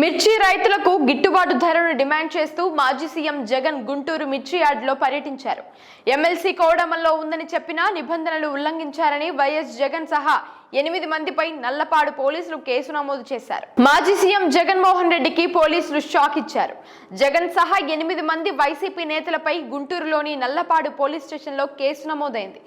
మిర్చి రైతులకు గిట్టుబాటు ధరను డిమాండ్ చేస్తూ మాజీ సీఎం జగన్ గుంటూరు మిర్చి యార్డులో పర్యటించారు. ఎమ్మెల్సీ కోడమల్లో ఉందని చెప్పినా నిబంధనలు ఉల్లంఘించారని వైఎస్ జగన్ సహా ఎనిమిది మందిపై నల్లపాడు పోలీసులు కేసు నమోదు చేశారు. మాజీ సీఎం జగన్మోహన్ రెడ్డికి పోలీసులు షాక్ ఇచ్చారు. జగన్ సహా ఎనిమిది మంది వైసీపీ నేతలపై గుంటూరులోని నల్లపాడు పోలీస్ స్టేషన్లో కేసు నమోదైంది.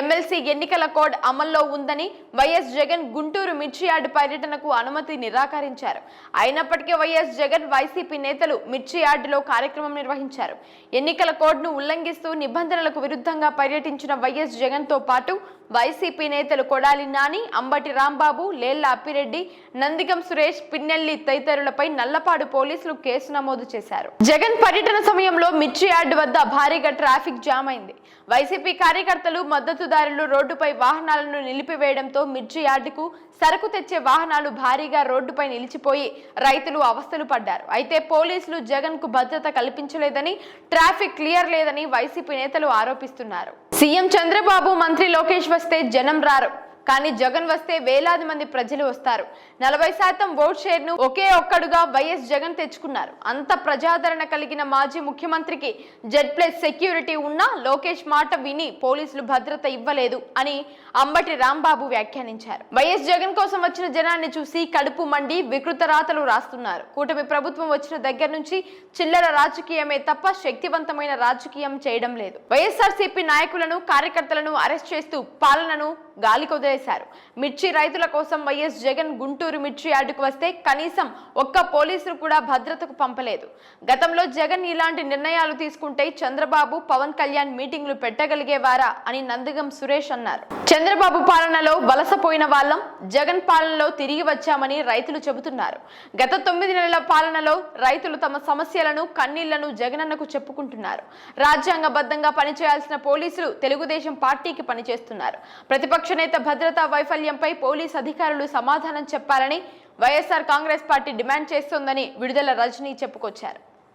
ఎమ్మెల్సీ ఎన్నికల కోడ్ అమల్లో ఉందని వైఎస్ జగన్ గుంటూరు మిర్చి యార్డు పర్యటనకు అనుమతి నిరాకరించారు. అయినప్పటికీ వైఎస్ జగన్ వైసీపీ నేతలు మిర్చి యార్డులో కార్యక్రమం నిర్వహించారు. ఎన్నికల కోడ్ను ఉల్లంఘిస్తూ నిబంధనలకు విరుద్ధంగా పర్యటించిన వైఎస్ జగన్తో పాటు వైసీపీ నేతలు కొడాలి నాని అంబటి రాంబాబు లేళ్ళ అప్పిరెడ్డి నందిగం సురేష్ పిన్నెల్లి తదితరులపై నల్లపాడు పోలీసులు కేసు నమోదు చేశారు. జగన్ పర్యటన సమయంలో మిర్చి యార్డు వద్ద భారీగా ట్రాఫిక్ జామ్ అయింది. వైసీపీ కార్యకర్తలు మద్దతుదారులు రోడ్డుపై వాహనాలను నిలిపివేయడంతో మిర్చి యార్డుకు సరుకు తెచ్చే వాహనాలు భారీగా రోడ్డుపై నిలిచిపోయి రైతులు అవస్థలు పడ్డారు. అయితే పోలీసులు జగన్కు భద్రత కల్పించలేదని ట్రాఫిక్ క్లియర్ లేదని వైసీపీ నేతలు ఆరోపిస్తున్నారు. సీఎం చంద్రబాబు మంత్రి లోకేష్ వస్తే జనం రారు. కానీ జగన్ వస్తే వేలాది మంది ప్రజలు వస్తారు. నలభై శాతం ఓట్ షేర్ను ఒకే ఒక్కడుగా వైఎస్ జగన్ తెచ్చుకున్నారు. అంత ప్రజాదరణ కలిగిన మాజీ ముఖ్యమంత్రికి జెడ్ ప్లస్ సెక్యూరిటీ ఉన్నా లోకేష్ మాట విని పోలీసులు భద్రత ఇవ్వలేదు అని అంబటి రాంబాబు వ్యాఖ్యానించారు. వైఎస్ జగన్ కోసం వచ్చిన జనాన్ని చూసి కడుపు మండి వికృత రాతలు రాస్తున్నారు. కూటమి ప్రభుత్వం వచ్చిన దగ్గర నుంచి చిల్లర రాజకీయమే తప్ప శక్తివంతమైన రాజకీయం చేయడం లేదు. వైఎస్ఆర్సీపీ నాయకులను కార్యకర్తలను అరెస్ట్ చేస్తూ పాలనను గాలికొదిలేశారు మిర్చి రైతుల కోసం వైఎస్ జగన్ గుంటూరు మిర్చి యార్డుకు వస్తే కనీసం ఒక్క పోలీసులు కూడా భద్రతకు పంపలేదు. గతంలో జగన్ ఇలాంటి నిర్ణయాలు తీసుకుంటే చంద్రబాబు పవన్ కళ్యాణ్ మీటింగ్లు పెట్టగలిగేవారా అని నందిగం సురేష్ అన్నారు. చంద్రబాబు పాలనలో వలసపోయిన వాళ్ళం జగన్ పాలనలో తిరిగి వచ్చామని రైతులు చెబుతున్నారు. గత తొమ్మిది నెలల పాలనలో రైతులు తమ సమస్యలను కన్నీళ్ళను జగనన్నకు చెప్పుకుంటున్నారు. రాజ్యాంగబద్ధంగా పనిచేయాల్సిన పోలీసులు తెలుగుదేశం పార్టీకి పనిచేస్తున్నారు. ప్రతిపక్ష ప్రతిపక్ష నేత భద్రతా వైఫల్యంపై పోలీస్ అధికారులు సమాధానం చెప్పాలని వైఎస్ఆర్ కాంగ్రెస్ పార్టీ డిమాండ్ చేస్తోందని విడుదల రజనీ చెప్పుకొచ్చారు.